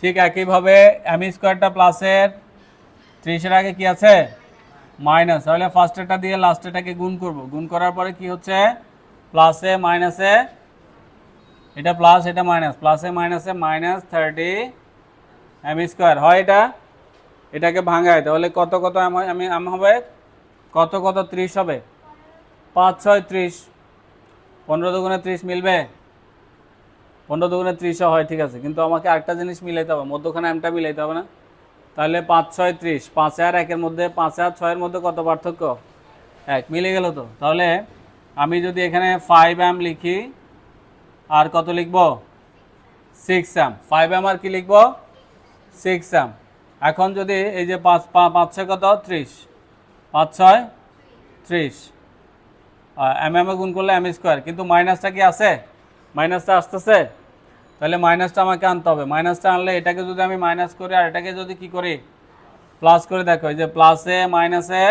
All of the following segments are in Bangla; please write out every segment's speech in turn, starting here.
ঠিক একইভাবে এম স্কোয়ারটা প্লাসের ত্রিশের আগে কি আছে? মাইনাস তাহলে ফার্স্টেরটা দিয়ে লাস্টেরটাকে গুণ করব। গুণ করার পরে কি হচ্ছে? প্লাসে মাইনাসে এটা প্লাস এটা মাইনাস প্লাসে মাইনাসে মাইনাস থার্টি এম স্কোয়ার হয় এটা? এটাকে ভাঙায়। তাহলে কত কত আমি- আমি হবে? কত কত ত্রিশ হবে? পাঁচ, ছয়, ত্রিশ। পনেরো দুগুণে ত্রিশ মিলবে? পনেরো দুগুণে ত্রিশও হয়, ঠিক আছে। কিন্তু আমাকে আরেকটা জিনিস মিলাইতে হবে, মধ্যখানে এমটা মিলাইতে হবে না। তাহলে পাঁচ ছয় ত্রিশ, পাঁচ আর একের মধ্যে, পাঁচ আর ছয়ের মধ্যে কত পার্থক্য? এক, মিলে গেল তো। তাহলে আমি যদি এখানে ফাইভ এম লিখি, আর কত লিখব? সিক্স এম ফাইভ এম আর কি লিখব? সিক্স এম এখন যদি এই যে পাঁচ পাঁচ ছয় কত? ত্রিশ। পাঁচ ছয়, ত্রিশ। এম এম এ গুণ করলে এম স্কোয়ার কিন্তু মাইনাসটা কি আছে? মাইনাসটা আসতেছে, তাহলে মাইনাসটা আমাকে আনতে হবে। মাইনাসটা আনলে এটাকে যদি আমি মাইনাস করি, আর এটাকে যদি কি করি? প্লাস করে দেখো, এই যে প্লাসে মাইনাসে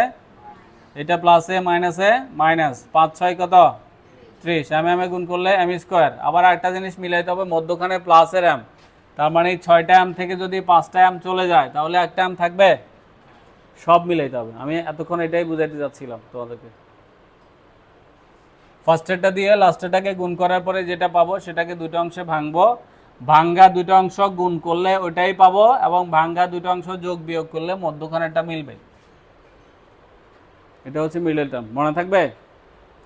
এটা প্লাসে মাইনাসে মাইনাস পাঁচ ছয় কত? ত্রিশ। এম এম এ গুণ করলে এম স্কোয়ার আবার একটা জিনিস মিলাইতে হবে, মধ্যখানে প্লাসের এম তার মানে ছয়টা এম থেকে যদি পাঁচটা এম চলে যায়, তাহলে একটা এম থাকবে? সব মিলাইতে হবে। আমি এতক্ষণ এটাই বুঝাইতে যাচ্ছিলাম তোমাদেরকে। ফার্স্টেরটা দিয়ে লাস্টেরটাকে গুণ করার পরে যেটা পাবো, সেটাকে দুটো অংশে ভাঙবো। ভাঙ্গা দুটো অংশ গুণ করলে ওটাই পাবো এবং ভাঙ্গা দুটো অংশ যোগ বিয়োগ করলে মধ্যখানেরটা মিলবে। এটা হচ্ছে মিডল টার্ম মনে থাকবে?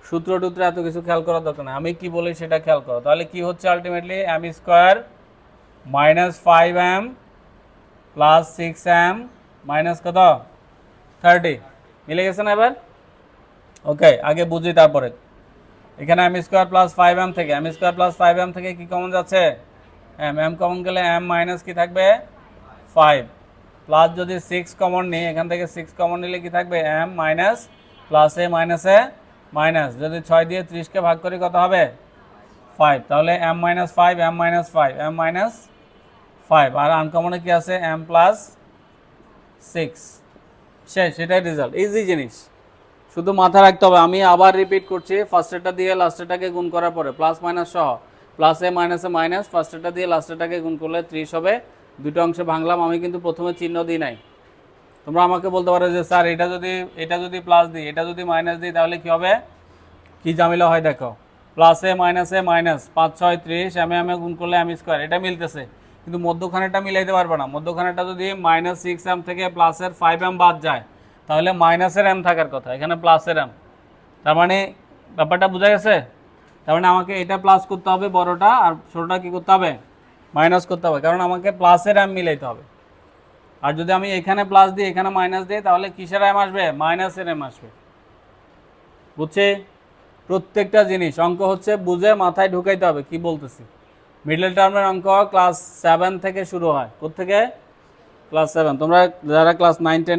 সূত্র টুত্র এত কিছু খেয়াল করার দরকার নেই। আমি কি বলি সেটা খেয়াল করো। তাহলে কি হচ্ছে ultimately M square minus five M plus six M minus কত? থার্টি মিলে গেছে না এবার? ওকে আগে বুঝি তারপরে। এখানে M square plus five M থেকে M square plus five M থেকে কি কমন যাচ্ছে? এম এম কমন গেলে এম মাইনাস কি থাকবে? ফাইভ প্লাস যদি সিক্স কমন নিই, এখান থেকে সিক্স কমন নিলে কি থাকবে? এম মাইনাস প্লাসে মাইনাসে মাইনাস যদি ছয় দিয়ে ত্রিশকে ভাগ করি কত হবে? ফাইভ তাহলে M minus five M minus five M minus five আর আনকমনে কি আছে? এম প্লাস সিক্স শেষ সেটাই রেজাল্ট ইজি জিনিস। শুধু মাথা রাখতে হবে, আমি আবার রিপিট করছি ফার্স্টেরটা দিয়ে লাস্টেরটাকে গুণ করার পরে প্লাস মাইনাস সহ প্লাসে মাইনাসে মাইনাস ফার্স্টেরটা দিয়ে লাস্টেরটাকে গুণ করলে ত্রিশ হবে, দুটো অংশে ভাঙলাম, আমি কিন্তু প্রথমে চিহ্ন দিই নাই। তোমরা আমাকে বলতে পারো যে, স্যার, এটা যদি এটা যদি প্লাস দিই, এটা যদি মাইনাস দিই, তাহলে কী হবে? কি ঝামেলা হয় দেখো প্লাসে মাইনাসে মাইনাস পাঁচ, ছয়, ত্রিশ এম এম গুণ করলে এম স্কোয়ার এটা মিলতেছে। কিন্তু মধ্যখানেটা মিলাইতে পারবে না মধ্যখানেটা যদি মাইনাস সিক্স এম থেকে প্লাসের ফাইভ এম বাদ যায় তাহলে মাইনাসের এম থাকার কথা, এখানে প্লাসের এম তার মানে ব্যাপারটা বোঝা গেছে? তার মানে আমাকে এটা প্লাস করতে হবে বড়টা আর ছোটোটা কি করতে হবে? মাইনাস করতে হবে, কারণ আমাকে প্লাসের এম মিলাইতে হবে। আর যদি আমি এখানে প্লাস দিই, এখানে মাইনাস দিই, তাহলে কিসের এম আসবে? মাইনাসের এম আসবে। বুঝছে? প্রত্যেকটা জিনিস, অঙ্ক হচ্ছে বুঝে মাথায় ঢুকাইতে হবে, কি বলতেছি? মিডল টার্মের অঙ্ক ক্লাস সেভেন থেকে শুরু হয়। কোথেকে ক্লাস সেভেন তোমরা যারা ক্লাস নাইন টেন